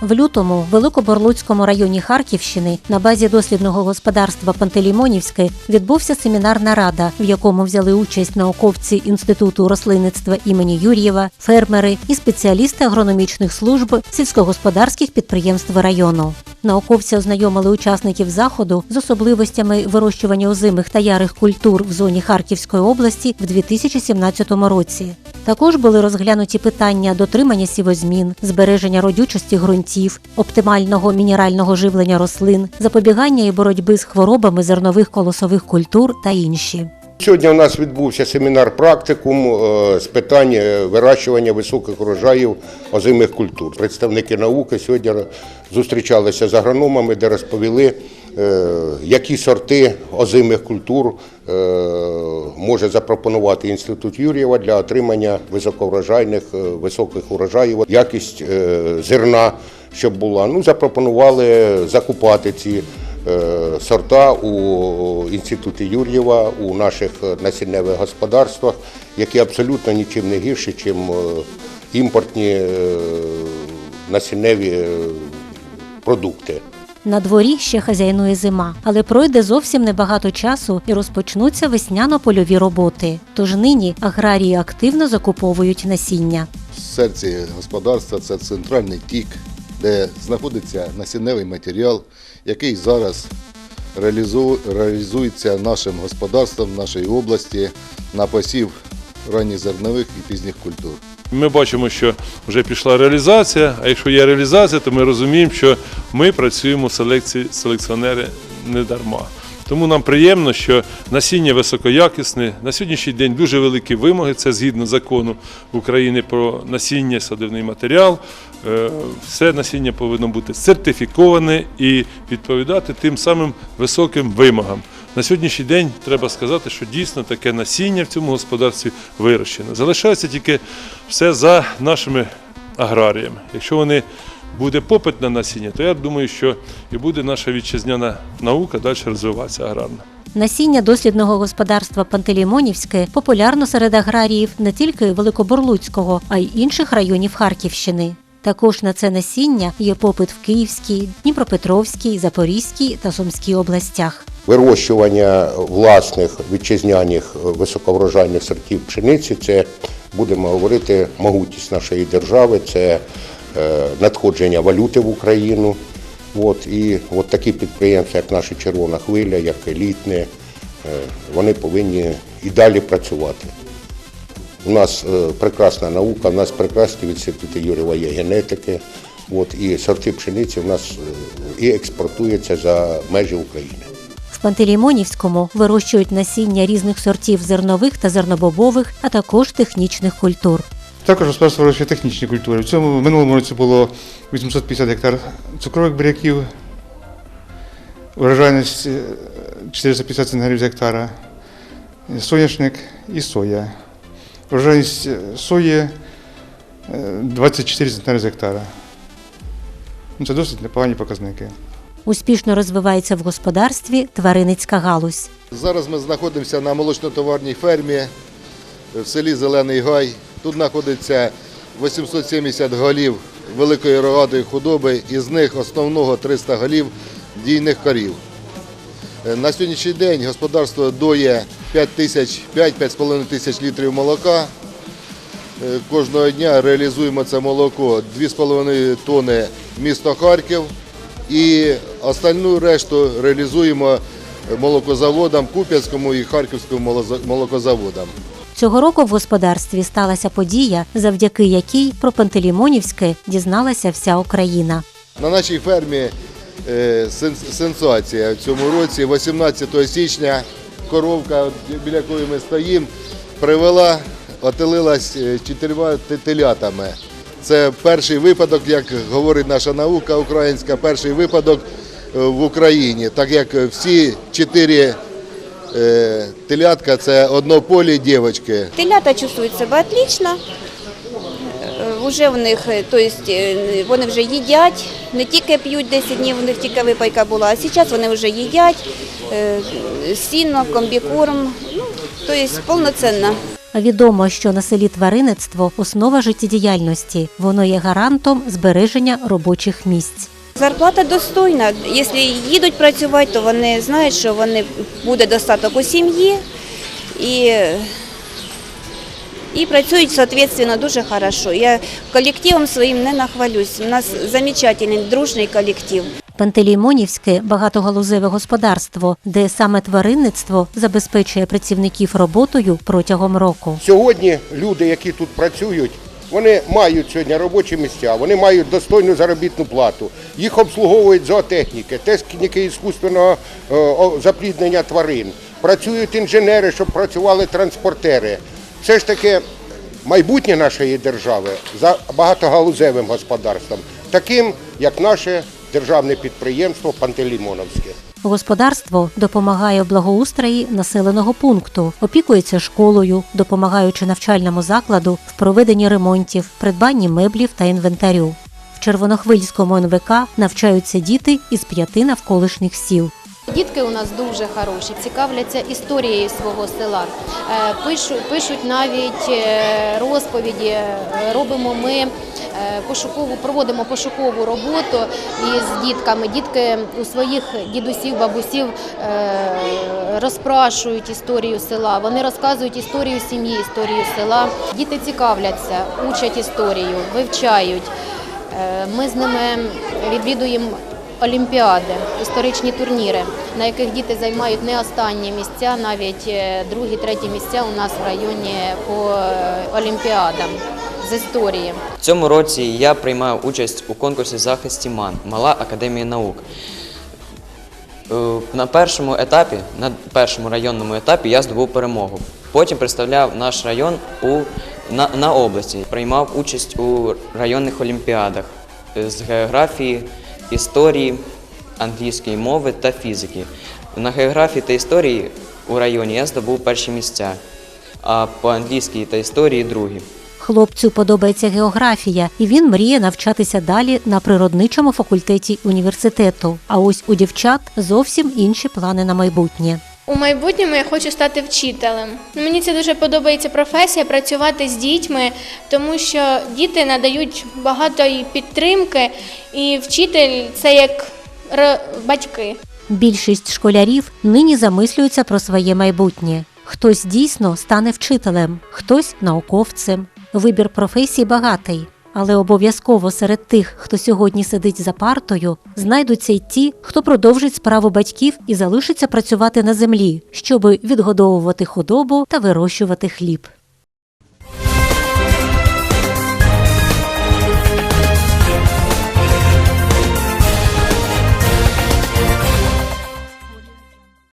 В лютому в Великоборлуцькому районі Харківщини на базі дослідного господарства Пантелеймонівське відбувся семінарна рада, в якому взяли участь науковці Інституту рослинництва імені Юр'єва, фермери і спеціалісти агрономічних служб сільськогосподарських підприємств району. Науковці ознайомили учасників заходу з особливостями вирощування озимих та ярих культур в зоні Харківської області в 2017 році. Також були розглянуті питання дотримання сівозмін, збереження родючості ґрунтів, оптимального мінерального живлення рослин, запобігання і боротьби з хворобами зернових колосових культур та інші. Сьогодні у нас відбувся семінар практикум е, з питань е, вирощування високих урожаїв озимих культур. Представники науки сьогодні зустрічалися з агрономами, де розповіли, е, які сорти озимих культур може запропонувати інститут Юр'єва для отримання високоврожайних е, високих урожаїв, якість е, зерна, щоб була. Ну, запропонували закупати ці е, сорта у інституті Юр'єва, у наших насінневих господарствах, які абсолютно нічим не гірші, ніж імпортні насінневі продукти. На дворі ще хазяйнує зима, але пройде зовсім небагато часу і розпочнуться весняно-польові роботи. Тож нині аграрії активно закуповують насіння. В серці господарства це центральний тік, де знаходиться насінневий матеріал, який зараз реалізується нашим господарством в нашій області на посів ранніх зернових і пізніх культур. Ми бачимо, що вже пішла реалізація, а якщо є реалізація, то ми розуміємо, що ми працюємо селекції селекціонери не дарма. Тому нам приємно, що насіння високоякісне. На сьогоднішній день дуже великі вимоги. Це згідно закону України про насіння, садивний матеріал. Е, Все насіння повинно бути сертифіковане і відповідати тим самим високим вимогам. На сьогоднішній день треба сказати, що дійсно таке насіння в цьому господарстві вирощено. Залишається тільки все за нашими аграріями. Якщо вони буде попит на насіння, то я думаю, що і буде наша вітчизняна наука далі розвиватися аграрна. Насіння дослідного господарства Пантелеймонівське популярно серед аграріїв не тільки Великоборлуцького, а й інших районів Харківщини. Також на це насіння є попит в Київській, Дніпропетровській, Запорізькій та Сумській областях. Вирощування власних вітчизняних високоврожайних сортів пшениці це будемо говорити могутність нашої держави, це надходження валюти в Україну. От, і от такі підприємства, як наша Червона хвиля, як елітне, е, вони повинні і далі працювати. У нас е, прекрасна наука, у нас прекрасні в інституті Юрєва є генетики. От, і сорти пшениці в нас е, і експортуються за межі України. В Пантелеймонівському вирощують насіння різних сортів зернових та зернобобових, а також технічних культур. Також господарство вирощує технічні культури. В цьому в минулому році було 850 гектар цукрових буряків, врожайність е, 450 центнерів з гектара, соняшник і соя. Врожайність е, сої е, 24 центнери з гектара. Ну, Це досить непогані показники. Успішно розвивається в господарстві тваринницька галузь. Зараз ми знаходимося на молочно-товарній фермі в селі Зелений Гай. Тут знаходиться 870 голів великої рогатої худоби, із них основного 300 голів дійних корів. Е, На сьогоднішній день господарство доє 5 тисяч, 5-5,5 тисяч літрів молока. Е, Кожного дня реалізуємо це молоко 2,5 тонни місто Харків і остальну решту реалізуємо молокозаводам Куп'янському і Харківському молокозаводам. Цього року в господарстві сталася подія, завдяки якій про Пантелеймонівське дізналася вся Україна. На нашій фермі е, сенсація в цьому році, 18 січня, коровка, біля якої ми стоїмо, привела, отелилась е, чотирма телятами. Це перший випадок, як говорить наша наука українська, перший випадок е, в Україні, так як всі чотири телятка це однополі дівчатки. Телята чувствують себе отлично. Е, Уже в них, е, то есть, е, вони вже їдять, не тільки п'ють 10 днів, у них тільки випайка була, а зараз вони вже їдять е, сіно, комбікорм, ну, то есть повноцінно. Відомо, що на селі тваринництво основа життєдіяльності. Воно є гарантом збереження робочих місць. Зарплата достойна. Якщо їдуть працювати, то вони знають, що вони буде достаток у сім'ї і, і працюють соответственно дуже хорошо. Я колективом своїм не нахвалюсь. У нас замечательний дружний колектив. Пантелеймонівське багатогалузеве господарство, де саме тваринництво забезпечує працівників роботою протягом року. Сьогодні люди, які тут працюють, вони мають сьогодні робочі місця, вони мають достойну заробітну плату. Їх обслуговують зоотехніки, техніки іскусственного е, запліднення тварин. Працюють інженери, щоб працювали транспортери. Це ж таке майбутнє нашої держави за багатогалузевим господарством, таким як наше державне підприємство Пантелеймоновське. Господарство допомагає в благоустрої населеного пункту, опікується школою, допомагаючи навчальному закладу в проведенні ремонтів, придбанні меблів та інвентарю. В Червонохвильському НВК навчаються діти із п'яти навколишніх сіл. Дітки у нас дуже хороші, цікавляться історією свого села. Е, Пишуть, пишуть навіть е, розповіді. Е, Робимо ми пошукову, проводимо пошукову роботу із дітками. Дітки у своїх дідусів, бабусів розпрашують історію села. Вони розказують історію сім'ї, історію села. Діти цікавляться, учать історію, вивчають. Ми з ними відвідуємо олімпіади, історичні турніри, на яких діти займають не останні місця, навіть е, другі, треті місця у нас в районі по е, олімпіадам з історії. В цьому році я приймав участь у конкурсі захист Тіман Мала Академія наук. Е, На першому етапі, на першому районному етапі я здобув перемогу. Потім представляв наш район у, на, на області, приймав участь у районних олімпіадах з географії, історії, англійської мови та фізики. На географії та історії у районі я здобув перші місця, а по англійській та історії другі. Хлопцю подобається географія, і він мріє навчатися далі на природничому факультеті університету. А ось у дівчат зовсім інші плани на майбутнє. У майбутньому я хочу стати вчителем. Мені це дуже подобається професія працювати з дітьми, тому що діти надають багато підтримки, і вчитель це як батьки. Більшість школярів нині замислюються про своє майбутнє. Хтось дійсно стане вчителем, хтось науковцем. Вибір професій багатий, але обов'язково серед тих, хто сьогодні сидить за партою, знайдуться й ті, хто продовжить справу батьків і залишиться працювати на землі, щоби відгодовувати худобу та вирощувати хліб.